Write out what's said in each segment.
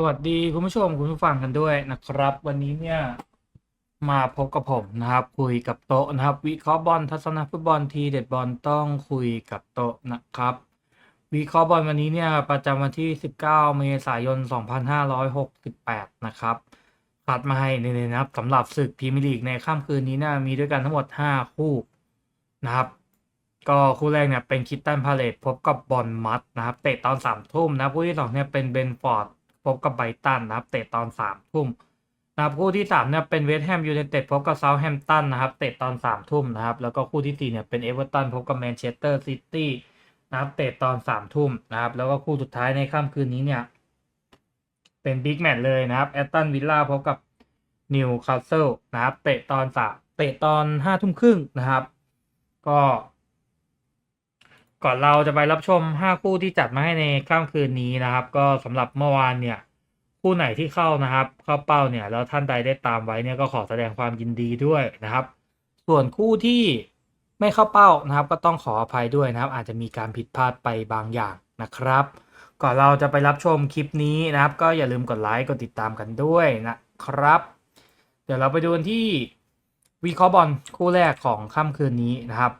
สวัสดีคุณผู้ชมคุณผู้ฟังกันด้วยนะครับ วันนี้เนี่ยมาพบกับผมนะครับ คุยกับโต๊ะนะครับ วิเคราะห์บอลทัศนฟุตบอลทีเด็ดบอลต้องคุยกับโต๊ะนะครับ วิเคราะห์บอลวันนี้เนี่ยประจำวันที่ 19 เมษายน 2568 นะครับคัดมาให้ในๆนะครับสำหรับศึกพรีเมียร์ลีกในค่ำคืนนี้เนะมีด้วยกันทั้งหมด 5 คู่นะครับ ก็คู่แรกเนี่ยเป็นคิตตันพาเลตพบกับบอลมัดนะครับ เตะตอนสามทุ่มนะคู่ที่สองเนี่ยเป็นเบนฟอร์ด บกับไบตันนะครับ เตะตอนสามทุ่มนะครับคู่ที่สามเนี่ยเป็นเวสต์แฮมยูไนเต็ดพบกับเซาท์แฮมป์ตันนะครับ เตะตอนสามทุ่มนะครับ แล้วก็คู่ที่สี่เนี่ยเป็นเอเวอร์ตันพบกับแมนเชสเตอร์ซิตี้นะครับเตะตอนสามทุ่มนะครับ แล้วก็คู่สุดท้ายในค่ำคืนนี้เนี่ย เป็นบิ๊กแมตช์เลยนะครับแอตตันวิลล่าพบกับนิวคาสเซิลนะครับ เตะตอนสามเตะตอนห้าทุ่มครึ่งนะครับ ก็ ก่อนเราจะไปรับชม 5 คู่ที่จัดมาให้ในค่ำคืนนี้นะครับ ก็สำหรับเมื่อวานเนี่ย คู่ไหนที่เข้านะครับ เข้าเป้าเนี่ยแล้วท่านใดได้ตามไว้เนี่ยก็ขอแสดงความยินดีด้วยนะครับ ส่วนคู่ที่ไม่เข้าเป้านะครับ ก็ต้องขออภัยด้วยนะครับ อาจจะมีการผิดพลาดไปบางอย่างนะครับ ก่อนเราจะไปรับชมคลิปนี้นะครับ ก็อย่าลืมกดไลค์กดติดตามกันด้วยนะครับ เดี๋ยวเราไปดูที่วิเคราะห์บอลคู่แรกของค่ำคืนนี้นะครับ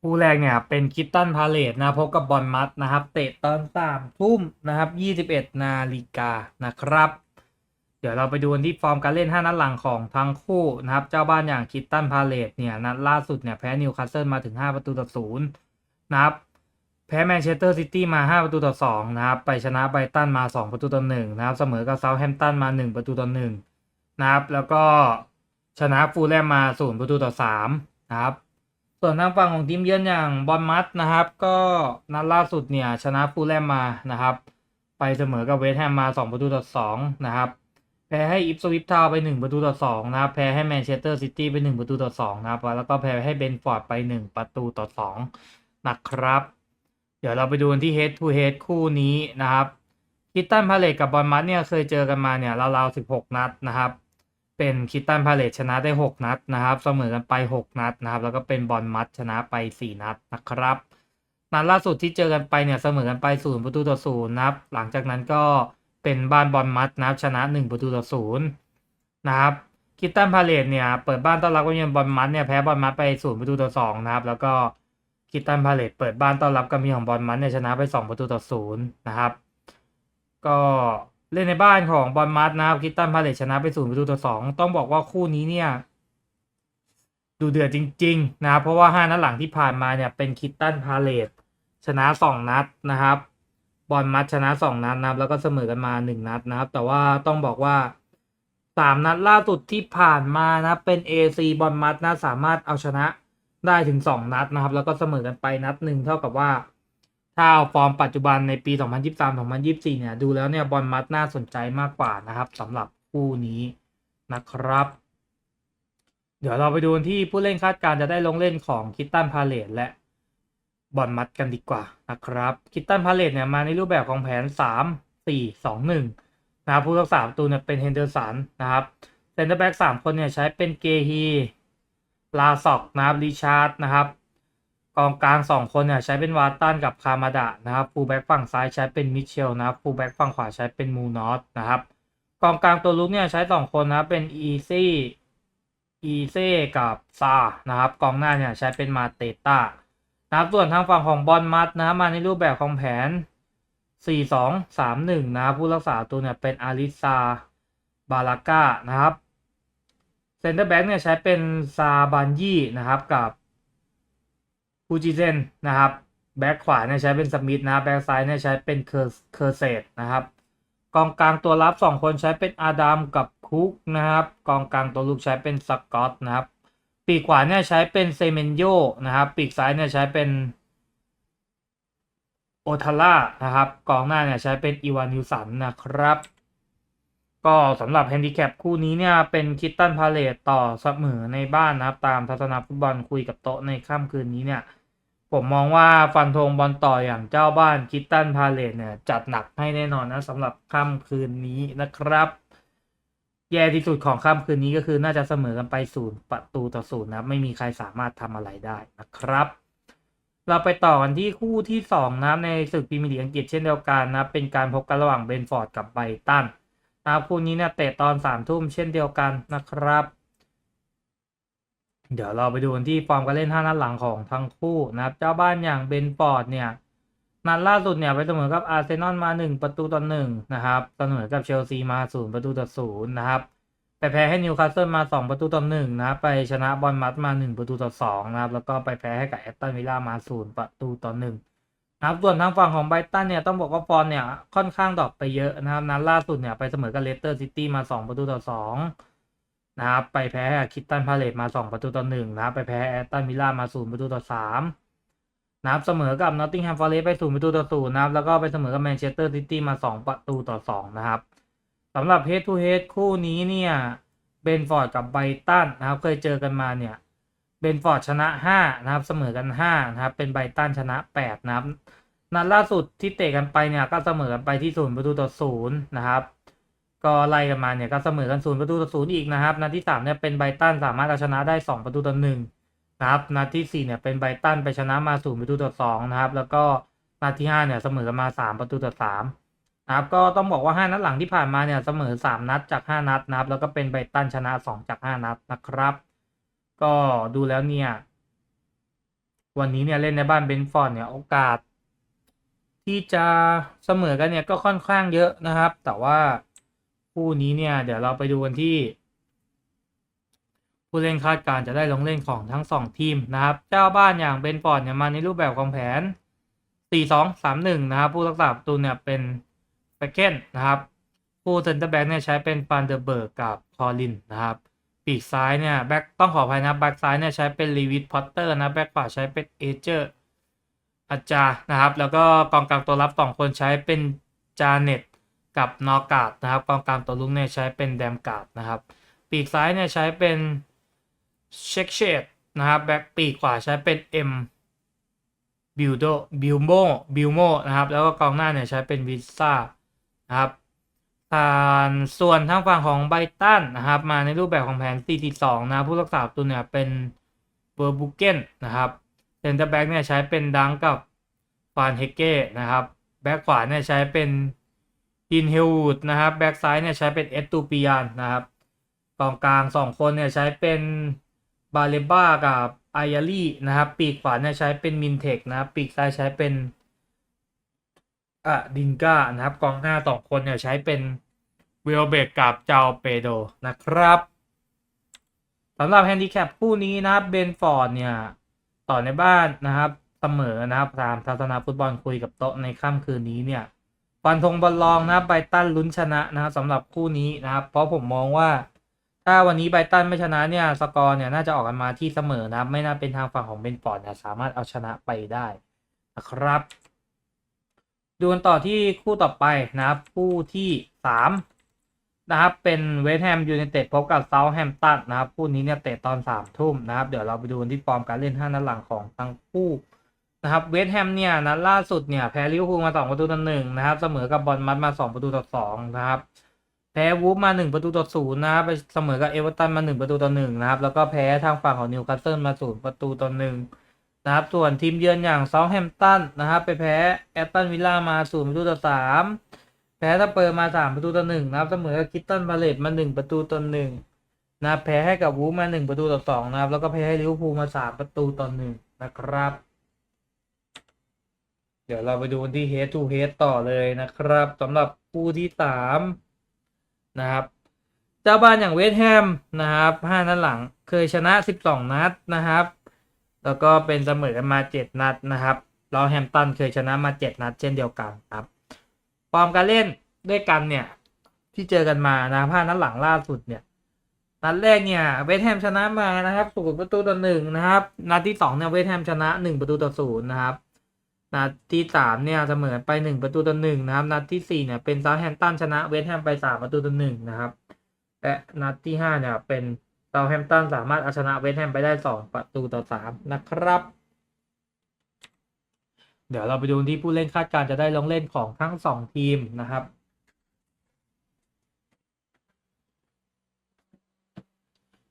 คู่แรกเนี่ยเป็นคิตตันพาเลตนะพบกับบอลมัดนะครับ เตะตอนสามทุ่มนะครับยี่สิบเอ็ดนาฬิกานะครับ เดี๋ยวเราไปดูกันที่ฟอร์มการเล่น 5 นัดหลังของทั้งคู่นะครับ เจ้าบ้านอย่างคิตตันพาเลตเนี่ยนัดล่าสุดเนี่ยแพ้นิวคาสเซิลมาถึง 5 ประตูต่อศูนย์นะครับ แพ้แมนเชสเตอร์ซิตี้มา 5 ประตูต่อ2นะครับ ไปชนะไบรตันมา 2 ประตูต่อ1นะครับ เสมอกับเซาท์แฮมป์ตันมา 1 ประตูต่อ1นะครับ แล้วก็ชนะฟูลแลมมา0ประตูต่อ3นะครับ ส่วนทางฝั่งของทีมเยือนอย่างบอลมัดนะครับ ก็นัดล่าสุดเนี่ยชนะฟูลแลมมานะครับ ไปเสมอกับเวสต์แฮมมา 2 ประตูต่อ2นะครับแพ้ให้อิฟสวิปทาวน์ไป 1 ประตูต่อ2นะครับแพ้ให้แมนเชสเตอร์ซิตี้ไป 1 ประตูต่อ2นะครับแล้วก็แพ้ให้เบนฟอร์ดไป 1 ประตูต่อ2นะครับ เดี๋ยวเราไปดูที่ head to head คู่นี้นะครับคิตตันพาเลตกับบอลมัดเนี่ยเคยเจอกันมาเนี่ยราวๆ16 นัดนะครับ เป็นคิตตันพาเลตชนะได้ 6 นัดนะครับ เสมอกันไป 6 นัดนะครับ แล้วก็เป็นบอลมัดชนะไป 4 นัดนะครับนัดล่าสุดที่เจอกันไปเนี่ยเสมอกันไป0ประตูต่อ0นะครับ หลังจากนั้นก็เป็นบ้านบอลมัดนะครับชนะ 1 ประตูต่อ0นะครับคิตตันพาเลตเนี่ยเปิดบ้านต้อนรับกับเยือนบอลมัดเนี่ยแพ้บอลมัดไป0ประตูต่อ2นะครับ แล้วก็คิตตันพาเลตเปิดบ้านต้อนรับกับมีของบอลมัดเนี่ยชนะไป 2 ประตูต่อ0นะครับ ก็ เล่นในบ้านของบอลมัดนะครับคิตตันพาเลตชนะไปศูนย์ประตูต่อสองต้องบอกว่าคู่นี้เนี่ย ดูเดือดจริง ๆ นะครับเพราะว่าห้านัดหลังที่ผ่านมาเนี่ยเป็นคิตตันพาเลตชนะสองนัดนะครับบอลมัดชนะสองนัดนะครับ แล้วก็เสมอกันมาหนึ่งนัดนะครับ แต่ว่าต้องบอกว่าสามนัดล่าสุดที่ผ่านมานะเป็นเอซีบอลมัดนะสามารถเอาชนะได้ถึงสองนัดนะครับ แล้วก็เสมอกันไปนัดหนึ่งเท่ากับว่า ถ้าเอาฟอร์มปัจจุบันในปี 2023-2024 เนี่ย ดูแล้วเนี่ยบอลมัดน่าสนใจมากกว่านะครับสำหรับคู่นี้นะครับ เดี๋ยวเราไปดูที่ผู้เล่นคาดการจะได้ลงเล่นของคิตตันพาเลตและบอลมัดกันดีกว่านะครับ คิตตันพาเลตเนี่ยมาในรูปแบบของแผน 3 4 2 1 นะครับผู้รักษาประตูเนี่ยเป็นเฮนเดอร์สันนะครับเซนเตอร์แบ็กสามคนเนี่ยใช้เป็นเกฮีลาซอกนะครับริชาร์ดนะครับ กองกลางสองคนเนี่ยใช้เป็นวาตันกับคามาดะนะครับฟูลแบ็กฝั่งซ้ายใช้เป็นมิเชลนะครับฟูลแบ็กฝั่งขวาใช้เป็นมูนอสนะครับกองกลางตัวลุกเนี่ยใช้สองคนนะครับเป็นอีซี่อีเซ่กับซานะครับกองหน้าเนี่ยใช้เป็นมาเตต้านะครับส่วนทางฝั่งของบอลมัดนะครับมาในรูปแบบของแผน 4 2 3 1 นะครับผู้รักษาตัวเนี่ยเป็นอาริซาบาลาก้านะครับเซนเตอร์แบ็กเนี่ยใช้เป็นซาบันยี่นะครับกับ ฟูจิเซนนะครับแบ็คขวาเนี่ยใช้เป็นสมิธนะครับแบ็คซ้ายเนี่ยใช้เป็นเคอร์เคอร์เซตนะครับกองกลางตัวรับสองคนใช้เป็นอาดัมกับคุกนะครับกองกลางตัวลูกใช้เป็นสกอตนะครับปีกขวาเนี่ยใช้เป็นเซเมนโยนะครับปีกซ้ายเนี่ยใช้เป็นโอทาร่านะครับกองหน้าเนี่ยใช้เป็นอีวานิวสันนะครับ ก็สำหรับแฮนดิแคปคู่นี้เนี่ยเป็นคิตตันพาเลตต่อเสมอในบ้านนะครับตามทัศนฟุตบอลคุยกับโต๊ะในค่ำคืนนี้เนี่ย ผมมองว่าฟันธงบอลต่ออย่างเจ้าบ้านคิตตันพาเลตเนี่ย จัดหนักให้แน่นอนนะสำหรับค่ำคืนนี้นะครับ แย่ที่สุดของค่ำคืนนี้ก็คือน่าจะเสมอกันไปศูนย์ประตูต่อศูนย์นะไม่มีใครสามารถทำอะไรได้นะครับ เราไปต่อกันที่คู่ที่สองนะในศึกพรีเมียร์ลีกอังกฤษเช่นเดียวกันนะเป็นการพบกันระหว่างเบนฟอร์ดกับไบตันนะคู่นี้เนี่ยเตะตอนสามทุ่มเช่นเดียวกันนะครับ เดี๋ยวเราไปดูกันที่ฟอร์มการเล่นห้านัดหลังของทั้งคู่นะครับ เจ้าบ้านอย่างเบนฟอร์ดเนี่ยนัดล่าสุดเนี่ยไปเสมอกับอาร์เซนอลมาหนึ่งประตูต่อหนึ่งนะครับเสมอกับเชลซีมาศูนย์ประตูต่อศูนย์นะครับไปแพ้ให้นิวคาสเซิลมา 2 ประตูต่อหนึ่งนะครับไปชนะบอลมัดมา 1 ประตูต่อ2นะครับแล้วก็ไปแพ้ให้กับแอตตันวิลล่ามา 0 ประตูต่อ1นะครับส่วนทางฝั่งของไบรตันเนี่ยต้องบอกว่าฟอร์มเนี่ยค่อนข้างดรอปไปเยอะนะครับนัดล่าสุดเนี่ยไปเสมอกับเลสเตอร์ซิตี้มา 2 ประตูต่อ2 นะครับ ไปแพ้คิตตันพาเลตมา 2 ประตูต่อ1นะครับ ไปแพ้แอตตันวิลล่ามา 0 ประตูต่อ3นะครับ เสมอกับนอตติงแฮมฟอร์เรสไป 0 ประตูต่อ0นะครับ แล้วก็ไปเสมอกับแมนเชสเตอร์ซิตี้มา 2 ประตูต่อ 2 นะครับสำหรับ Head to Head คู่นี้เนี่ยเบนฟอร์ดกับไบตันนะครับ เคยเจอกันมาเนี่ยเบนฟอร์ดชนะ5นะครับ เสมอกัน5นะครับ เป็นไบตันชนะ8นะครับนัดล่าสุดที่เตะกันไปเนี่ยก็เสมอกันไปที่ 0 ประตูต่อ0นะครับ ก็ไล่กันมาเนี่ยก็เสมอกัน0ประตูต่อ0อีกนะครับนัดที่3เนี่ยเป็นไบตันสามารถเอาชนะได้2ประตูต่อ1นะครับนัดที่4เนี่ยเป็นไบตันไปชนะมา0ประตูต่อ2นะครับ แล้วก็นัดที่5เนี่ยเสมอกันมา3ประตูต่อ3นะครับก็ต้องบอกว่า5นัดหลังที่ผ่านมาเนี่ยเสมอ3นัดจาก5นัดนะครับ แล้วก็เป็นไบตันชนะ2จาก5นัดนะครับ ก็ดูแล้วเนี่ย วันนี้เนี่ยเล่นในบ้านเบนฟอร์ดเนี่ยโอกาส ที่จะเสมอกันเนี่ยก็ค่อนข้างเยอะนะครับ แต่ว่า คู่นี้เนี่ย เดี๋ยวเราไปดูกันที่ ผู้เล่นคาดการจะได้ลงเล่นของทั้งสองทีมนะครับ เจ้าบ้านอย่างเบนฟอร์ดเนี่ยมาในรูปแบบของแผน 4-2-3-1 นะครับ ผู้รักษาประตูเนี่ยเป็นแบเกนนะครับผู้เซนเตอร์แบ็กเนี่ยใช้เป็นฟานเดอร์เบิร์กกับคอลินนะครับปีกซ้ายเนี่ยแบ็กต้องขออภัยนะแบ็กซ้ายเนี่ยใช้เป็นลีวิทพอตเตอร์นะแบ็กขวาใช้เป็นเอเจอร์อาจานะครับ แล้วก็กองกลางตัวรับสองคนใช้เป็นจาเน็ต กับนอกาดนะครับกองกลางตัวลุกเนี่ยใช้เป็นแดมกาดนะครับปีกซ้ายเนี่ยใช้เป็นเช็คเชดนะครับแบ็กปีกขวาใช้เป็นเอ็มบิลโดบิลโมบิลโมนะครับแล้วก็กองหน้าเนี่ยใช้เป็นวิซ่านะครับทางส่วนทางฝั่งของไบตันนะครับมาในรูปแบบของแผน 4-2 นะผู้รักษาประตูเนี่ยเป็นเบอร์บุเกนนะครับเซนเตอร์แบ็กเนี่ยใช้เป็นดังกับฟานเฮเก้นะครับแบ็กขวาเนี่ยใช้เป็น อินเฮลวูดนะครับแบ็กซ้ายเนี่ยใช้เป็นเอสตูปิยานนะครับกองกลางสองคนเนี่ยใช้เป็นบาเลบ้ากับไอยารี่นะครับปีกขวาเนี่ยใช้เป็นมินเทคนะครับปีกซ้ายใช้เป็นอะดินก้านะครับกองหน้าสองคนเนี่ยใช้เป็นเวลเบกกับเจ้าเปโดนะครับสำหรับแฮนดิแคปคู่นี้นะครับเบนฟอร์ดเนี่ยต่อในบ้านนะครับเสมอนะครับตามทัศนาฟุตบอลคุยกับโต๊ะในค่ำคืนนี้เนี่ย ฟันธงบอลลองนะไบตันลุ้นชนะนะครับสำหรับคู่นี้นะครับ เพราะผมมองว่า ถ้าวันนี้ไบตันไม่ชนะเนี่ยสกอร์เนี่ยน่าจะออกกันมาที่เสมอนะไม่น่าเป็นทางฝั่งของเบนฟอร์ดเนี่ยสามารถเอาชนะไปได้นะครับ ดูกันต่อที่คู่ต่อไปนะครับ คู่ที่สามนะครับเป็นเวสต์แฮมยูไนเต็ดพบกับเซาท์แฮมตันนะครับคู่นี้เนี่ยเตะตอนสามทุ่มนะครับ เดี๋ยวเราไปดูที่ฟอร์มการเล่นห้านัดหลังของทั้งคู่ นะครับเวสต์แฮมเนี่ยนัดล่าสุดเนี่ยแพ้ลิเวอร์พูลมาสองประตูต่อหนึ่งนะครับ เสมอกับบอลมัดมาสองประตูต่อสองนะครับแพ้วูฟมาหนึ่งประตูต่อศูนย์นะครับไปเสมอกับเอเวอร์ตันมาหนึ่งประตูต่อหนึ่งนะครับแล้วก็แพ้ทางฝั่งของนิวคาสเซิลมาศูนย์ประตูต่อหนึ่งนะครับส่วนทีมเยือนอย่างเซาท์แฮมป์ตันนะครับไปแพ้แอตตันวิลล่ามาศูนย์ประตูต่อสามแพ้ทัพเปอร์มาสามประตูต่อหนึ่งนะครับเสมอกับคิตตันพาเลตมาหนึ่งประตูต่อหนึ่งนะแพ้ให้กับวูฟมาหนึ่งประตูต่อสองนะครับแล้วก็แพ้ให้ลิเวอร์พูลมาสามประตูต่อหนึ่งนะครับ เดี๋ยวเราไปดูที่ head to head ต่อเลยนะครับสำหรับคู่ที่สามนะครับ เจ้าบ้านอย่างเวสต์แฮมนะครับห้านัดหลังเคยชนะสิบสองนัดนะครับ แล้วก็เป็นเสมอกันมาเจ็ดนัดนะครับเราแฮมตันเคยชนะมาเจ็ดนัด เช่นเดียวกันครับฟอร์มการเล่นด้วยกันเนี่ย ที่เจอกันมานะห้านัดหลังล่าสุดเนี่ยนัดแรกเนี่ยเวสแฮมชนะมานะครับศูนย์ประตูต่อหนึ่งนะครับ นัดที่สองเนี่ยเวสแฮมชนะหนึ่งประตูต่อศูนย์นะครับ นัดที่สามเนี่ยเสมอไปหนึ่งประตูต่อหนึ่งนะครับ นัดที่สี่เนี่ยเป็นเซาท์แฮมป์ตันชนะเวสต์แฮมไปสามประตูต่อหนึ่งนะครับ และนัดที่ห้าเนี่ยเป็นเซาท์แฮมป์ตันสามารถเอาชนะเวสต์แฮมไปได้สองประตูต่อสามนะครับ เดี๋ยวเราไปดูที่ผู้เล่นคาดการจะได้ลงเล่นของทั้งสองทีมนะครับ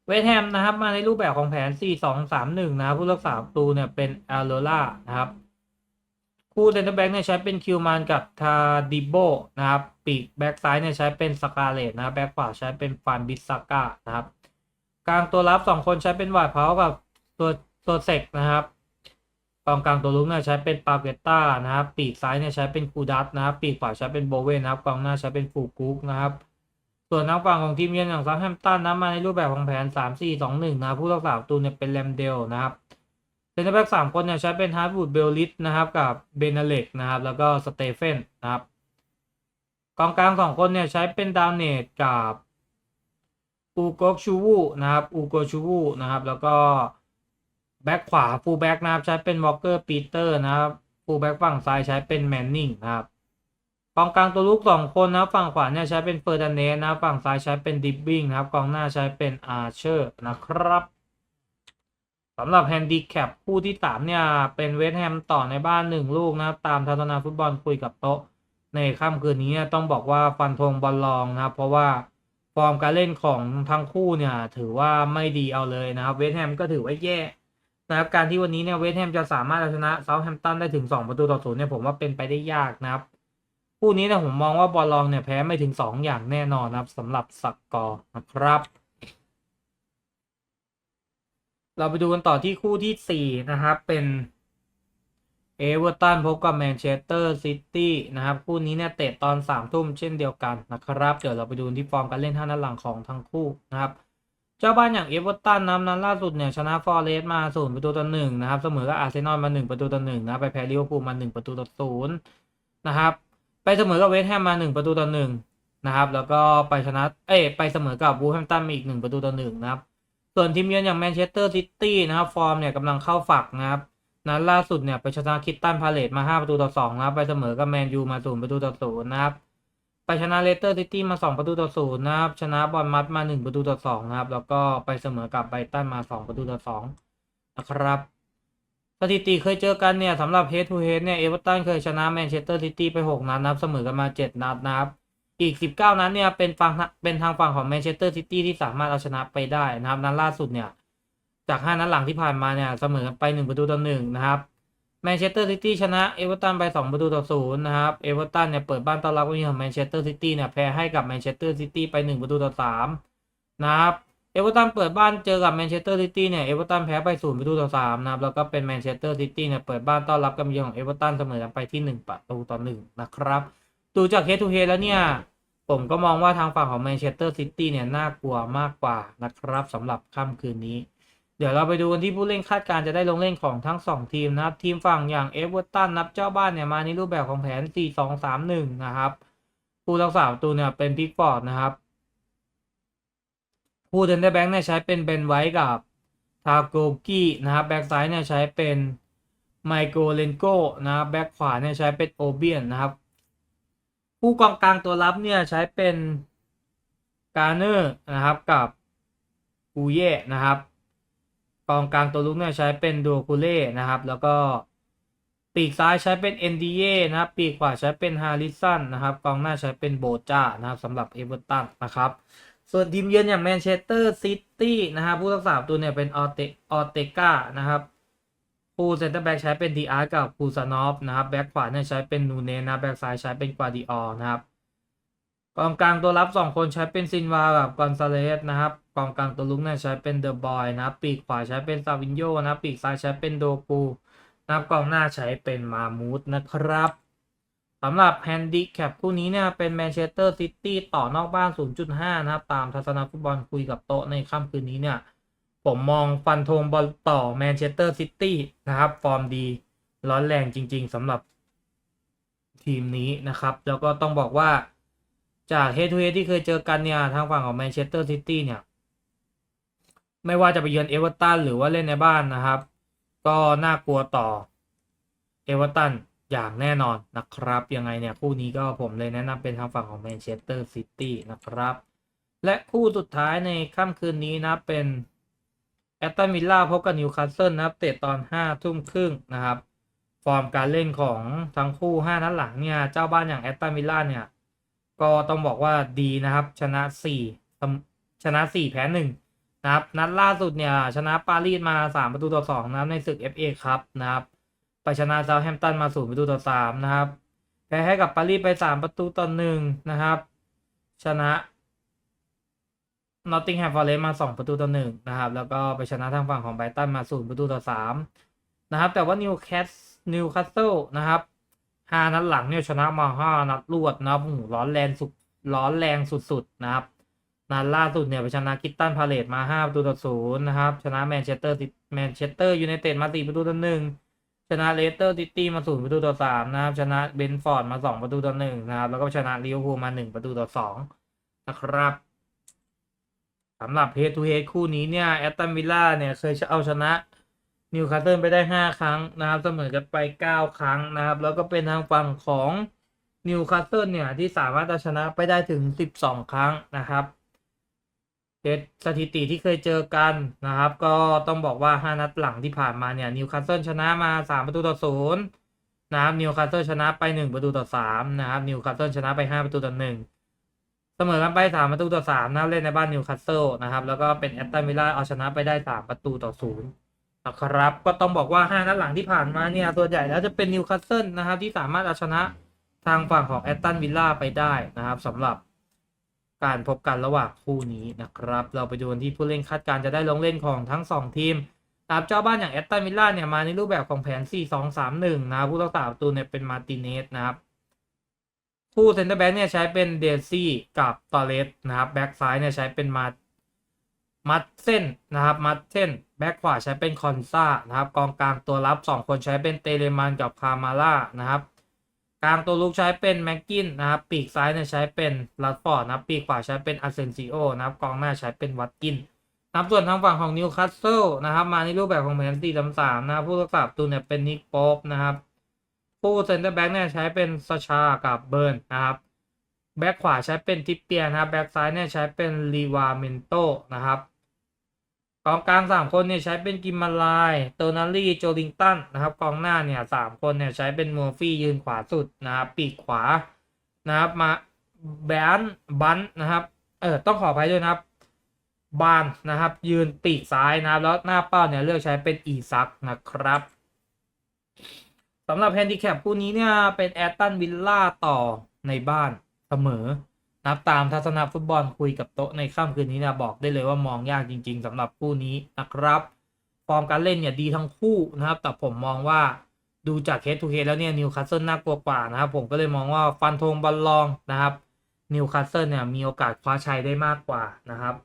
เวสต์แฮมนะครับมาในรูปแบบของแผน 4-2-3-1 นะครับผู้รักษาประตูเนี่ยเป็นอ l โ o ล่านะครับ คู่เซนเตอร์แบ็กเนี่ยใช้เป็นคิวมานกับทาดิโบนะครับ ปีกแบ็กซ้ายเนี่ยใช้เป็นสกาเลตนะครับแบ็กขวาใช้เป็นฟานบิสซาก้านะครับ กลางตัวรับสองคนใช้เป็นวาดเพากับตัวตัวเซกนะครับกองกลางตัวลุกเนี่ยใช้เป็นปาเกตต้านะครับ ปีกซ้ายเนี่ยใช้เป็นคูดัตนะครับ ปีกขวาใช้เป็นโบเวนนะครับกองหน้าใช้เป็นฟูกุกนะครับ ส่วนนักฝั่งของทีมเยือนอย่างซาแฮมตันนะมาในรูปแบบของแผน 3 4 2 1 นะผู้รักษาประตูเนี่ยเป็นแรมเดลนะครับ เซนเตอร์แบ็กสามคนเนี่ยใช้เป็นฮาร์ดวูดเบลลิสนะครับกับเบนเล็กนะครับแล้วก็สเตเฟนนะครับกองกลางสองคนเนี่ยใช้เป็นดาวเนตกับอูโกชูวูนะครับอูโกชูวูนะครับแล้วก็แบ็กขวาฟูลแบ็กนะครับใช้เป็นวอลเกอร์ปีเตอร์นะครับฟูลแบ็กฝั่งซ้ายใช้เป็นแมนนิงนะครับกองกลางตัวลุกสองคนนะฝั่งขวาเนี่ยใช้เป็นเฟอร์ดันเนสนะฝั่งซ้ายใช้เป็นดิบบิ้งนะครับกองหน้าใช้เป็นอาร์เชอร์นะครับ สำหรับแฮนดิแคปคู่ที่สามเนี่ย เป็นเวสต์แฮมต่อในบ้านหนึ่งลูกนะครับ ตามทัศนาฟุตบอลคุยกับโต๊ะ ในค่ำคืนนี้เนี่ยต้องบอกว่าฟันธงบอลลองนะครับ เพราะว่าฟอร์มการเล่นของทั้งคู่เนี่ย ถือว่าไม่ดีเอาเลยนะครับ เวสต์แฮมก็ถือว่าแย่นะครับการที่วันนี้เนี่ยเวสต์แฮมจะสามารถเอาชนะเซาท์แฮมตันได้ถึง 2 ประตูต่อศูนย์เนี่ยผมว่าเป็นไปได้ยากนะครับคู่นี้เนี่ยผมมองว่าบอลลองเนี่ยแพ้ไม่ถึงสองอย่างแน่นอนนะครับสำหรับสกอร์นะครับ เราไปดูกันต่อที่คู่ที่สี่นะครับ เป็นเอเวอร์ตันพบกับแมนเชสเตอร์ซิตี้นะครับ คู่นี้เนี่ยเตะตอนสามทุ่มเช่นเดียวกันนะครับ เดี๋ยวเราไปดูที่ฟอร์มการเล่นท่านัดหลังของทั้งคู่นะครับ เจ้าบ้านอย่างเอเวอร์ตันนะนั้นล่าสุดเนี่ยชนะฟอร์เรสต์มาศูนย์ประตูต่อหนึ่งนะครับ เสมอกับอาร์เซนอลมาหนึ่งประตูต่อหนึ่งนะไปแพ้ลิเวอร์พูลมาหนึ่งประตูต่อศูนย์นะครับ ไปเสมอกับเวสต์แฮมมาหนึ่งประตูต่อหนึ่งนะครับ แล้วก็ไปชนะเอ้ไปเสมอกับบูแฮมตันมาอีกหนึ่งประตูต่อหนึ่งนะครับ ส่วนทีมเยือนอย่างแมนเชสเตอร์ซิตี้นะครับฟอร์มเนี่ยกำลังเข้าฝักนะครับนั้นล่าสุดเนี่ยไปชนะคิตตันพาเลตมาห้าประตูต่อสองนะครับไปเสมอกับแมนยูมาศูนประตูต่อศูนย์นะครับไปชนะเลสเตอร์ซิตี้มาสองประตูต่อศูนย์นะครับชนะบอลมัดมาหนึ่งประตูต่อสองนะครับแล้วก็ไปเสมอกับไบรตันมาสองประตูต่อสองนะครับสถิติเคยเจอกันเนี่ยสำหรับ head to head เนี่ยเอเวอร์ตันเคยชนะแมนเชสเตอร์ซิตี้ไป 6 นัดนะครับเสมอกันมา 7 นัดนะครับ อีก 19 นัดเนี่ยเป็นฝั่งเป็นทางฝั่งของแมนเชสเตอร์ซิตี้ที่สามารถเอาชนะไปได้นะครับ นัดล่าสุดเนี่ยจาก 5 นัดหลังที่ผ่านมาเนี่ยเสมอกันไป 1 ประตูต่อ1นะครับแมนเชสเตอร์ซิตี้ชนะเอเวอร์ตันไป 2 ประตูต่อ0นะครับเอเวอร์ตันเนี่ยเปิดบ้านต้อนรับวันนี้ของแมนเชสเตอร์ซิตี้เนี่ยแพ้ให้กับแมนเชสเตอร์ซิตี้ไป 1 ประตูต่อ3นะครับเอเวอร์ตันเปิดบ้านเจอกับแมนเชสเตอร์ซิตี้เนี่ยเอเวอร์ตันแพ้ไปศูนย์ประตูต่อสามนะครับแล้วก็เป็นแมนเชสเตอร์ซิตี้เนี่ยเปิดบ้านต้อนรับกับเยือนของเอเวอร์ตันเสมอกันไปที่หนึ่งประตูต่อหนึ่งนะครับ ดูจากเฮดทูเฮดแล้วเนี่ย ผมก็มองว่าทางฝั่งของแมนเชสเตอร์ซิตี้เนี่ย น่ากลัวมากกว่านะครับสำหรับค่ำคืนนี้ เดี๋ยวเราไปดูกันที่ผู้เล่นคาดการจะได้ลงเล่นของทั้งสองทีมนะครับ ทีมฝั่งอย่างเอเวอร์ตันนับเจ้าบ้านเนี่ย มาในรูปแบบของแผน 4-2-3-1 นะครับ ผู้รักษาประตูเนี่ยเป็นพิกฟอร์ดนะครับผู้เดนเดอร์แบ็กเนี่ยใช้เป็นเบนไว้กับทาโกกี้นะครับแบ็กซ้ายเนี่ยใช้เป็นไมโกเลนโกนะครับแบ็กขวาเนี่ยใช้เป็นโอเบียนนะครับ ผู้กองกลางตัวรับเนี่ยใช้เป็นการเนอร์นะครับกับกูเย่นะครับกองกลางตัวลุกเนี่ยใช้เป็นดูคูเล่นะครับ แล้วก็ปีกซ้ายใช้เป็น NDA นะครับ ปีกขวาใช้เป็นฮาริสันนะครับ กองหน้าใช้เป็นโบจ้านะครับสำหรับเอเวอร์ตันนะครับ ส่วนทีมเยือนอย่างแมนเชสเตอร์ซิตี้นะครับ ผู้รักษาประตูเนี่ยเป็นออเตออเตกานะครับ ผู้เซนเตอร์แบ็กใช้เป็นดีอาร์กับคูซานอฟนะครับแบ็กขวาเนี่ยใช้เป็นนูเนนะแบ็กซ้ายใช้เป็นกวาดิออนะครับกองกลางตัวรับสองคนใช้เป็นซินวากับกอนซาเลสนะครับกองกลางตัวลุกเนี่ยใช้เป็นเดอะบอยนะครับปีกขวาใช้เป็นซาวินโยนะปีกซ้ายใช้เป็นโดกูนะครับกองหน้าใช้เป็นมามูดนะครับสำหรับแฮนดิแคปคู่นี้เนี่ยเป็นแมนเชสเตอร์ซิตี้ต่อนอกบ้าน 0.5 นะครับ ตามทัศนฟุตบอลคุยกับโต๊ะในค่ำคืนนี้เนี่ย ผมมองฟันธงบอลต่อแมนเชสเตอร์ซิตี้นะครับ ฟอร์มดี ร้อนแรงจริง ๆสำหรับทีมนี้นะครับ แล้วก็ต้องบอกว่าจากเฮ d ทูเฮที่เคยเจอกันเนี่ยทางฝั่งของแมนเชสเตอร์ซิตี้เนี่ย ไม่ว่าจะไปเยือนเอเวอร์ตันหรือว่าเล่นในบ้านนะครับ ก็น่ากลัวต่อเอเวอร์ตันอย่างแน่นอนนะครับ ยังไงเนี่ย คู่นี้ก็ผมเลยแนะนำเป็นทางฝั่งของแมนเชสเตอร์ซิตี้นะครับ และคู่สุดท้ายในค่ำคืนนี้นะเป็น แอตตันวิลล่าพบกับนิวคาสเซิลนะครับ เตะตอนห้าทุ่มครึ่งนะครับ ฟอร์มการเล่นของทั้งคู่ห้านัดหลังเนี่ยเจ้าบ้านอย่างแอตตันวิลล่าเนี่ย ก็ต้องบอกว่าดีนะครับ ชนะสี่ชนะสี่แพ้หนึ่งนะครับ นัดล่าสุดเนี่ย ชนะปารีสมา3ประตูต่อ2นะครับในศึก FA ครับนะครับไปชนะเซาแฮมตันมา0ประตูต่อ3นะครับแพ้ให้กับปารีสไป3ประตูต่อ1นะครับ ชนะ นอตติงแฮมฟอร์เรสต์มา 2 ประตูต่อ1นะครับ แล้วก็ไปชนะทางฝั่งของไบรตันมา 0 ประตูต่อ 3 นะครับ แต่ว่านิวแคสนิวคาสเซิลนะครับห้านัดหลังเนี่ยชนะมาห้านัดรวดนะครับโอ้โหร้อนแรงสุดร้อนแรงสุดๆนะครับนัดล่าสุดเนี่ยไปชนะคิตตันพาเลตมาห้าประตูต่อศูนย์นะครับ ชนะแมนเชสเตอร์แมนเชสเตอร์ยูไนเต็ดมาสี่ประตูต่อหนึ่งชนะเลสเตอร์ซิตี้มาศูนย์ประตูต่อสามนะครับ ชนะเบนฟอร์ดมาสองประตูต่อหนึ่งนะครับ แล้วก็ชนะลิเวอร์พูลมาหนึ่งประตูต่อสองนะครับ สำหรับเฮดทูเฮดคู่นี้เนี่ยแอตตันวิลล่าเนี่ยเคยเอาชนะนิวคาสเซิลไปได้ห้าครั้งนะครับเสมอกันไปเก้าครั้งนะครับ แล้วก็เป็นทางฝั่งของนิวคาสเซิลเนี่ยที่สามารถเอาชนะไปได้ถึงสิบสองครั้งนะครับเดสถิติที่เคยเจอกันนะครับ ก็ต้องบอกว่า 5 นัดหลังที่ผ่านมาเนี่ยนิวคาสเซิลชนะมา 3 ประตูต่อศูนย์นะครับนิวคาสเซิลชนะไป 1 ประตูต่อ3นะครับนิวคาสเซิลชนะไป 5 ประตูต่อ1 เสมอกันไป3ประตูต่อ3นะเล่นในบ้านนิวคาสเซิลนะครับ แล้วก็เป็นแอตตันวิลล่าเอาชนะไปได้3ประตูต่อ0นะครับ ก็ต้องบอกว่า5นัดหลังที่ผ่านมาเนี่ยตัวใหญ่แล้วจะเป็นนิวคาสเซิลนะครับที่สามารถเอาชนะทางฝั่งของแอตตันวิลล่าไปได้นะครับสำหรับการพบกันระหว่างคู่นี้นะครับ เราไปดูที่ผู้เล่นคาดการจะได้ลงเล่นของทั้ง 2 ทีมนะครับเจ้าบ้านอย่างแอตตันวิลล่าเนี่ยมาในรูปแบบของแผน 4-2-3-1 นะผู้รักษาประตูเนี่ยเป็นมาร์ติเนสนะครับ ผู้เซนเตอร์แบ็กเนี่ยใช้เป็นเดซี่กับตอเรสนะครับแบ็กซ้ายเนี่ยใช้เป็นมามัดเส้นนะครับ มัดเส้น แบ็กขวาใช้เป็นคอนซ่านะครับ กองกลางตัวรับ 2 คนใช้เป็นเตเลมันกับคามาร่านะครับ กลางตัวลุกใช้เป็นแม็กกินนะครับ ปีกซ้ายเนี่ยใช้เป็นลัดฟอร์ดนะปีกขวาใช้เป็นอาเซนซิโอนะครับ กองหน้าใช้เป็นวัตกินนะครับส่วนทางฝั่งของนิวคาสเซิลนะครับ มาในรูปแบบของแผน4 3 3นะครับผู้รักษาประตูเนี่ยเป็นนิกโป๊ปนะครับ ผู้เซนเตอร์แบ็กเนี่ยใช้เป็นซาชากับเบิร์นนะครับแบ็กขวาใช้เป็นทิปเปียนะครับแบ็กซ้ายเนี่ยใช้เป็นลีวาเมนโตนะครับกองกลางสามคนเนี่ยใช้เป็นกิมมาลายเตอร์นารี่โจลิงตันนะครับกองหน้าเนี่ยสามคนเนี่ยใช้เป็นมัวฟี่ยืนขวาสุดนะครับปีกขวานะครับมาแบนบันนะครับเออต้องขออภัยด้วยนะครับบานนะครับยืนปีกซ้ายนะครับแล้วหน้าเป้าเนี่ยเลือกใช้เป็นอีซักนะครับ สำหรับแฮนดิแคปคู่นี้เนี่ยเป็นแอตตันวิลล่าต่อในบ้านเสมอนับตามทัศนะฟุตบอลคุยกับโต๊ะในค่ำคืนนี้เนี่ยบอกได้เลยว่ามองยากจริง ๆสำหรับคู่นี้นะครับฟอร์มการเล่นเนี่ยดีทั้งคู่นะครับแต่ผมมองว่าดูจากเคสทูเคสแล้วเนี่ยนิวคาสเซิลน่ากลัวกว่านะครับผมก็เลยมองว่าฟันธงบอลลองนะครับนิวคาสเซิลเนี่ยมีโอกาสคว้าชัยได้มากกว่านะครับ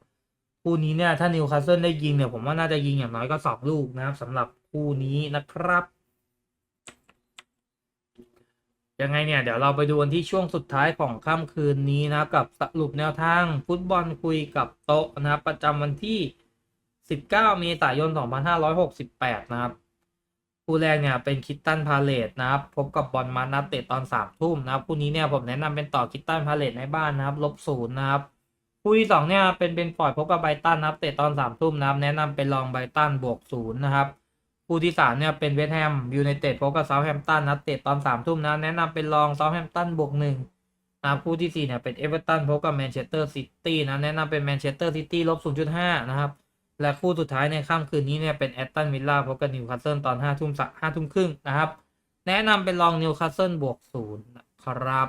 คู่นี้เนี่ยถ้านิวคาสเซิลได้ยิงเนี่ยผมว่าน่าจะยิงอย่างน้อยก็สองลูกนะครับสำหรับคู่นี้นะครับ ยังไงเนี่ย เดี๋ยวเราไปดูกันที่ช่วงสุดท้ายของค่ำคืนนี้นะกับสรุปแนวทางฟุตบอลคุยกับโต๊ะนะครับประจำวันที่ 19 เมษายน 2568 นะครับคู่แรกเนี่ยเป็นคิตตันพาเลตนะครับพบกับบอลมานัดเตะตอน3ทุ่มนะครับคู่นี้เนี่ยผมแนะนำเป็นต่อคิตตันพาเลตในบ้านนะครับลบศูนย์นะครับคู่ที่สองเนี่ยเป็นเป็นฟอร์ดพบกับไบตันนะครับเตะตอน3ทุ่มนะครับแนะนำเป็นลองไบตันบวกศูนย์นะครับ คู่ที่สามเนี่ย เป็นเวสต์แฮมยูไนเต็ดพบกับเซาท์แฮมป์ตันนัดเตะตอนสามทุ่มนะแนะนำเป็นรองเซาท์แฮมป์ตันบวกหนึ่งนะครับคู่ที่สี่เนี่ย เป็นเอเวอร์ตันพบกับแมนเชสเตอร์ซิตี้นะแนะนำเป็นแมนเชสเตอร์ซิตี้ลบศูนย์จุดห้านะครับ และคู่สุดท้ายในค่ำคืนนี้เนี่ยเป็นแอตตันวิลล่าพบกับนิวคาสเซิลตอนห้าทุ่มห้าทุ่มครึ่งนะครับ แนะนำเป็นรองนิวคาสเซิลบวกศูนย์ครับ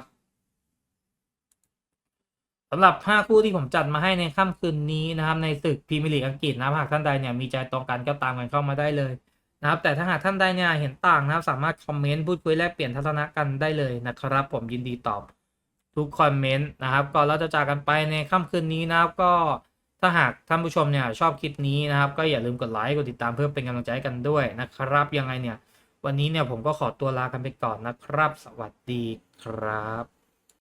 สำหรับ 5 คู่ที่ผมจัดมาให้ในค่ำคืนนี้นะครับในศึกพรีเมียร์ลีกอังกฤษนะหากท่านใดเนี่ยมีใจตรงกันก็ตามกันเข้ามาได้เลย นะครับ แต่ถ้าหากท่านใดเนี่ยเห็นต่างนะครับ สามารถคอมเมนต์พูดคุยแลกเปลี่ยนทัศนะกันได้เลยนะครับ ผมยินดีตอบทุกคอมเมนต์นะครับก่อนเราจะจากกันไปในค่ำคืนนี้นะครับก็ถ้าหากท่านผู้ชมเนี่ยชอบคลิปนี้นะครับ ก็อย่าลืมกดไลค์กดติดตามเพื่อเป็นกำลังใจกันด้วยนะครับยังไงเนี่ย วันนี้เนี่ยผมก็ขอตัวลากันไปก่อนนะครับ สวัสดีครับ